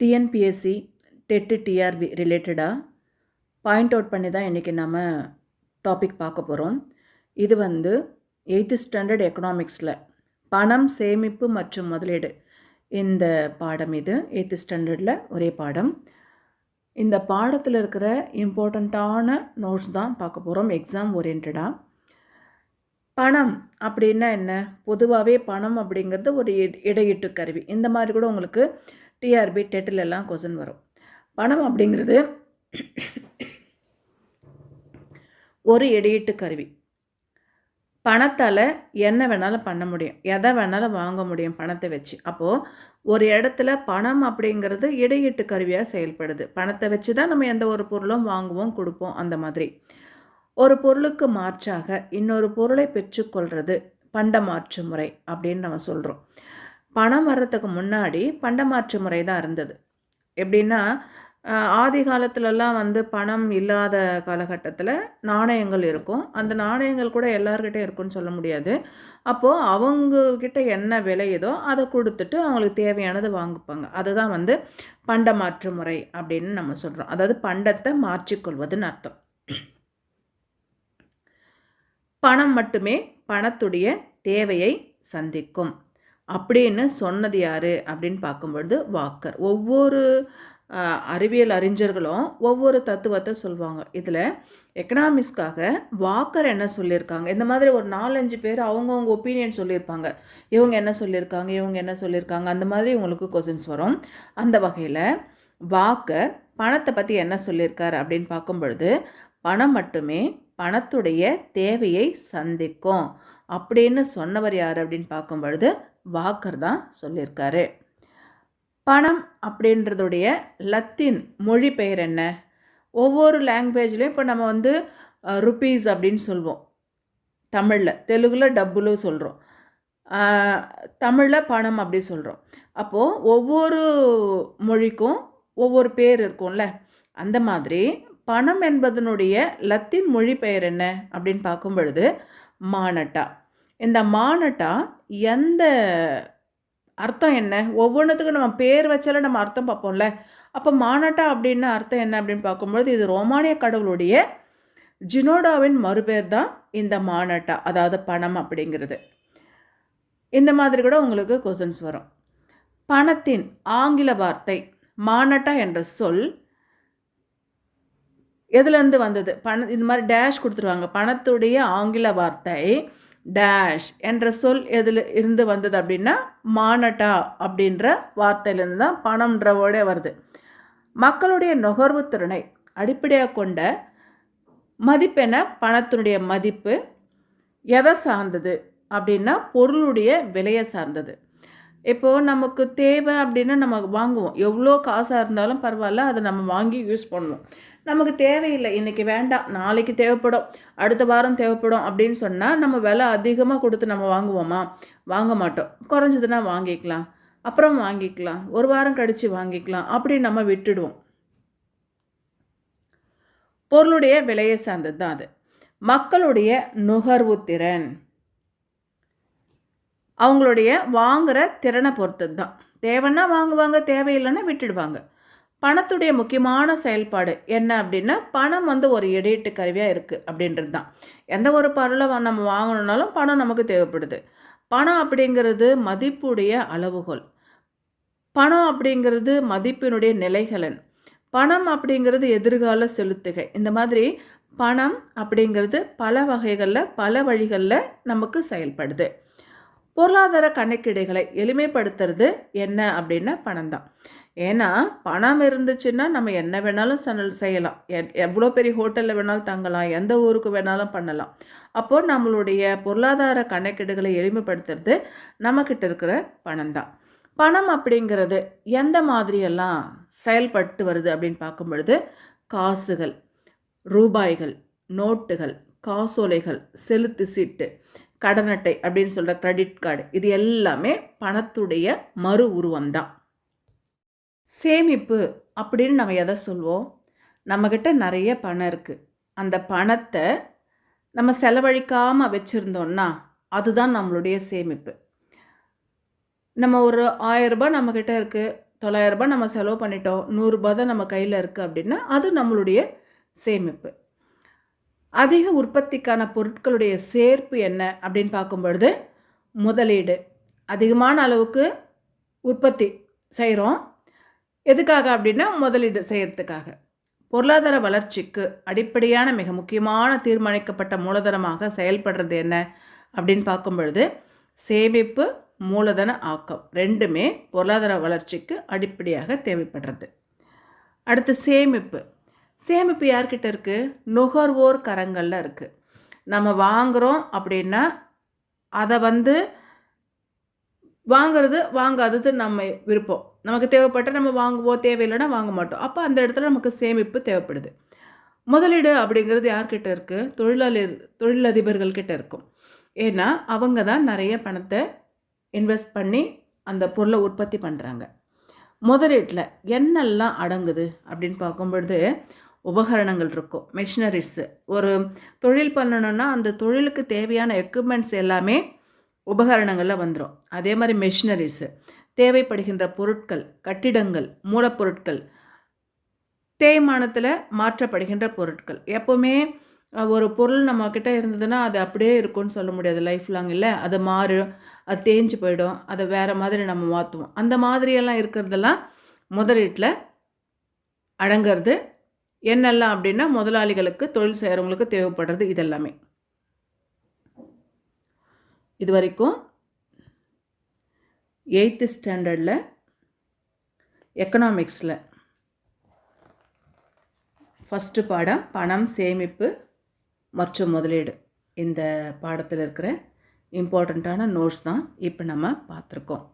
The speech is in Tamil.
டிஎன்பிஎஸ்சி டெட்டு டிஆர்பி ரிலேட்டடாக பாயிண்ட் அவுட் பண்ணி தான் இன்றைக்கி நம்ம டாபிக் பார்க்க போகிறோம் இது வந்து எயித்து ஸ்டாண்டர்ட் எக்கனாமிக்ஸில் பணம் சேமிப்பு மற்றும் முதலீடு இந்த பாடம் இது. எயித்து ஸ்டாண்டர்டில் ஒரே பாடம். இந்த பாடத்தில் இருக்கிற இம்பார்ட்டண்ட்டான நோட்ஸ் தான் பார்க்க போகிறோம் எக்ஸாம் ஓரியன்டாக பணம் அப்படின்னா என்ன? பொதுவாகவே பணம் அப்படிங்கிறது ஒரு இடையீட்டு கருவி. இந்த மாதிரி கூட உங்களுக்கு டிஆர்பி டெட்டில் எல்லாம் கொஸ்டின் வரும். பணம் அப்படிங்கிறது ஒரு இடையீட்டு கருவி. பணத்தால் என்ன வேணாலும் பண்ண முடியும். எதை வேணாலும் வாங்க முடியும் பணத்தை வச்சு. அப்போது ஒரு இடத்துல பணம் அப்படிங்கிறது இடையீட்டு கருவியாக செயல்படுது. பணத்தை வச்சு தான் நம்ம எந்த ஒரு பொருளும் வாங்குவோம் கொடுப்போம் அந்த மாதிரி. ஒரு பொருளுக்கு மாற்றாக இன்னொரு பொருளை பெற்றுக்கொள்கிறது பண்டமாற்று முறை அப்படின்னு நம்ம சொல்கிறோம் பணம் வர்றதுக்கு முன்னாடி பண்டமாற்று முறை தான் இருந்தது. எப்படின்னா ஆதி காலத்துலலாம் வந்து பணம் இல்லாத காலகட்டத்தில் நாணயங்கள் இருக்கும். அந்த நாணயங்கள் கூட எல்லார்கிட்ட இருக்குன்னு சொல்ல முடியாது. அப்போது அவங்கக்கிட்ட என்ன விலையுதோ அதை கொடுத்துட்டு அவங்களுக்கு தேவையானது வாங்கிப்பாங்க. அதுதான் வந்து பண்டமாற்று முறை அப்படின்னு நம்ம சொல்கிறோம் அதாவது பண்டத்தை மாற்றிக்கொள்வதுன்னு அர்த்தம். பணம் மட்டுமே பணத்துடைய தேவையை சந்திக்கும். அப்படின்னு சொன்னது யார்? அப்படின்னு பார்க்கும்பொழுது வாக்கர். ஒவ்வொரு அறிவியல் அறிஞர்களும் ஒவ்வொரு தத்துவத்தை சொல்லுவாங்க இதில் எக்கனாமிக்ஸ்க்காக வாக்கர் என்ன சொல்லியிருக்காங்க? இந்த மாதிரி ஒரு நாலஞ்சு பேர் அவங்கவுங்க ஒப்பீனியன் சொல்லியிருப்பாங்க. இவங்க என்ன சொல்லியிருக்காங்க? இவங்க என்ன சொல்லியிருக்காங்க? அந்த மாதிரி உங்களுக்கு கொஸ்டின்ஸ் வரும். அந்த வகையில் வாக்கர் பணத்தை பற்றி என்ன சொல்லியிருக்காரு அப்படின்னு பார்க்கும் பொழுது பணம் மட்டுமே பணத்துடைய தேவையை சந்திக்கும். அப்படின்னு சொன்னவர் யார் அப்படின்னு பார்க்கும் பொழுது வாக்கர் தான் சொல்லியிருக்காரு. பணம் அப்படின்றதுடைய லத்தீன் மொழி பெயர் என்ன? ஒவ்வொரு லாங்குவேஜ்லேயும் இப்போ நம்ம வந்து ருப்பீஸ் அப்படின்னு சொல்லுவோம் தமிழில் தெலுங்கில் டப்புலு சொல்கிறோம் தமிழில் பணம் அப்படி சொல்கிறோம் அப்போது ஒவ்வொரு மொழிக்கும் ஒவ்வொரு பேர் இருக்கும்ல. அந்த மாதிரி பணம் என்பதனுடைய லத்தீன் மொழி பெயர் என்ன? அப்படின்னு பார்க்கும் பொழுது மானட்டா. இந்த மானட்டா எந்த அர்த்தம் என்ன? ஒவ்வொன்றுத்துக்கும் நம்ம பேர் வச்சாலும் நம்ம அர்த்தம் பார்ப்போம்ல. அப்போ மானட்டா அப்படின்னு அர்த்தம் என்ன அப்படின்னு பார்க்கும்பொழுது இது ரோமானிய கடவுளுடைய ஜினோடாவின் மறுபேர் தான் இந்த மானட்டா அதாவது பணம் அப்படிங்கிறது. இந்த மாதிரி கூட உங்களுக்கு கொஸ்டின்ஸ் வரும். பணத்தின் ஆங்கில வார்த்தை மானட்டா என்ற சொல் எதுலேருந்து வந்தது? பண இந்த மாதிரி டேஷ் கொடுத்துருவாங்க. பணத்துடைய ஆங்கில வார்த்தை டேஷ் என்ற சொல் எதில் இருந்து வந்தது அப்படின்னா மானட்டா அப்படின்ற வார்த்தையிலேருந்து தான் பணம்ன்றவோடே வருது. மக்களுடைய நுகர்வு திறனை அடிப்படையாக கொண்ட மதிப்பென பணத்தினுடைய மதிப்பு எதை சார்ந்தது அப்படின்னா பொருளுடைய விலையை சார்ந்தது. இப்போது நமக்கு தேவை அப்படின்னா நம்ம வாங்குவோம். எவ்வளோ காசாக இருந்தாலும் பரவாயில்ல அதை நம்ம வாங்கி யூஸ் பண்ணுவோம். நமக்கு தேவையில்லை. இன்றைக்கி வேண்டாம் நாளைக்கு தேவைப்படும் அடுத்த வாரம் தேவைப்படும் அப்படின்னு சொன்னால் நம்ம விலை அதிகமாக கொடுத்து நம்ம வாங்குவோமா? வாங்க மாட்டோம். குறைஞ்சதுன்னா வாங்கிக்கலாம். அப்புறம் வாங்கிக்கலாம். ஒரு வாரம் கழித்து வாங்கிக்கலாம். அப்படி நம்ம விட்டுடுவோம். பொருளுடைய விலையை சார்ந்தது தான் அது. மக்களுடைய நுகர்வு திறன். அவங்களுடைய வாங்குகிற திறனை பொறுத்தது தான் தேவைன்னா வாங்குவாங்க தேவையில்லைன்னா விட்டுடுவாங்க. பணத்துடைய முக்கியமான செயல்பாடு என்ன அப்படின்னா பணம் வந்து ஒரு இடையீட்டு கருவியாக இருக்குது அப்படின்றது தான் எந்த ஒரு பொருளை நம்ம வாங்கணுன்னாலும் பணம் நமக்கு தேவைப்படுது. பணம் அப்படிங்கிறது மதிப்புடைய அளவுகோல். பணம் அப்படிங்கிறது மதிப்பினுடைய நிலைகளன் பணம் அப்படிங்கிறது எதிர்கால செலுத்துகை. இந்த மாதிரி பணம் அப்படிங்கிறது பல வகைகளில் பல வழிகளில் நமக்கு செயல்படுது. பொருளாதார கணக்கீடுகளை எளிமைப்படுத்துறது என்ன அப்படின்னா பணம் தான் ஏன்னா பணம் இருந்துச்சுன்னா நம்ம என்ன வேணாலும் செய்யலாம். எவ்வளோ பெரிய ஹோட்டலில் வேணாலும் தங்கலாம் எந்த ஊருக்கு வேணாலும் பண்ணலாம். அப்போது நம்மளுடைய பொருளாதார கணக்கீடுகளை எளிமைப்படுத்துறது நம்மக்கிட்ட இருக்கிற பணம் தான் பணம் அப்படிங்கிறது எந்த மாதிரியெல்லாம் செயல்பட்டு வருது அப்படின்னு பார்க்கும் பொழுது காசுகள் ரூபாய்கள் நோட்டுகள் காசோலைகள் செலுத்து சீட்டு கடன் அட்டை அப்படின்னு சொல்கிற கிரெடிட் கார்டு இது எல்லாமே பணத்துடைய மறு உருவம் தான் சேமிப்பு அப்படின்னு நம்ம எதை சொல்வோம்? நம்மக்கிட்ட நிறைய பணம் இருக்குது அந்த பணத்தை நம்ம செலவழிக்காமல் வச்சுருந்தோம்னா அதுதான் நம்மளுடைய சேமிப்பு. நம்ம ஒரு ஆயிரம் நம்மக்கிட்ட இருக்குது தொள்ளாயிரரூபா நம்ம செலவு பண்ணிட்டோம். நூறுரூபா தான் நம்ம கையில் இருக்குது அப்படின்னா அது நம்மளுடைய சேமிப்பு. அதிக உற்பத்திக்கான பொருட்களுடைய சேர்ப்பு என்ன அப்படின்னு பார்க்கும் பொழுது முதலீடு. அதிகமான அளவுக்கு உற்பத்தி செய்கிறோம் எதுக்காக அப்படின்னா முதலீடு செய்கிறதுக்காக பொருளாதார வளர்ச்சிக்கு அடிப்படையான மிக முக்கியமான தீர்மானிக்கப்பட்ட மூலதனமாக செயல்படுறது என்ன அப்படின்னு பார்க்கும் பொழுது சேமிப்பு மூலதன ஆக்கம் ரெண்டுமே பொருளாதார வளர்ச்சிக்கு அடிப்படையாக தேவைப்படுறது. அடுத்து சேமிப்பு. சேமிப்பு யார்கிட்ட இருக்குது நுகர்வோர் கரங்களில் இருக்குது நம்ம வாங்குகிறோம் அப்படின்னா அதை வந்து வாங்கிறது வாங்காதது நம்ம விருப்பம். நமக்கு தேவைப்பட்ட நம்ம வாங்குவோம் தேவையில்லைன்னா வாங்க மாட்டோம். அப்போ அந்த இடத்துல நமக்கு சேமிப்பு தேவைப்படுது. முதலீடு அப்படிங்கிறது யார்கிட்ட இருக்குது தொழிலாளி தொழிலதிபர்கள்கிட்ட இருக்கும். ஏன்னா அவங்க தான் நிறைய பணத்தை இன்வெஸ்ட் பண்ணி அந்த பொருளை உற்பத்தி பண்ணுறாங்க முதலீட்டில் என்னெல்லாம் அடங்குது அப்படின்னு பார்க்கும்பொழுது உபகரணங்கள் இருக்கும் மெஷினரிஸு ஒரு தொழில் பண்ணணுன்னா அந்த தொழிலுக்கு தேவையான எக்யூப்மெண்ட்ஸ் எல்லாமே உபகரணங்களில் வந்துடும் அதே மாதிரி மெஷினரிஸு தேவைப்படுகின்ற பொருட்கள் கட்டிடங்கள் மூலப்பொருட்கள் தேய்மானத்தில் மாற்றப்படுகின்ற பொருட்கள். எப்போவுமே ஒரு பொருள் நம்மக்கிட்ட இருந்ததுன்னா அது அப்படியே இருக்கும்னு சொல்ல முடியாது. லைஃப் லாங் இல்லை. அது மாறும் அது தேஞ்சு போயிடும் அதை வேறு மாதிரி நம்ம மாற்றுவோம் அந்த மாதிரியெல்லாம் இருக்கிறதெல்லாம் முதலீட்டில் அடங்கிறது என்னெல்லாம் அப்படின்னா முதலாளிகளுக்கு தொழில் செய்கிறவங்களுக்கு தேவைப்படுறது இதெல்லாமே. இது வரைக்கும் எயித்து ஸ்டாண்டர்டில் எக்கனாமிக்ஸில் ஃபஸ்ட்டு பாடம் பணம் சேமிப்பு மற்றும் முதலீடு. இந்த பாடத்தில் இருக்கிற இம்பார்ட்டண்ட்டான நோட்ஸ் தான் இப்போ நம்ம பார்த்துருக்கோம்.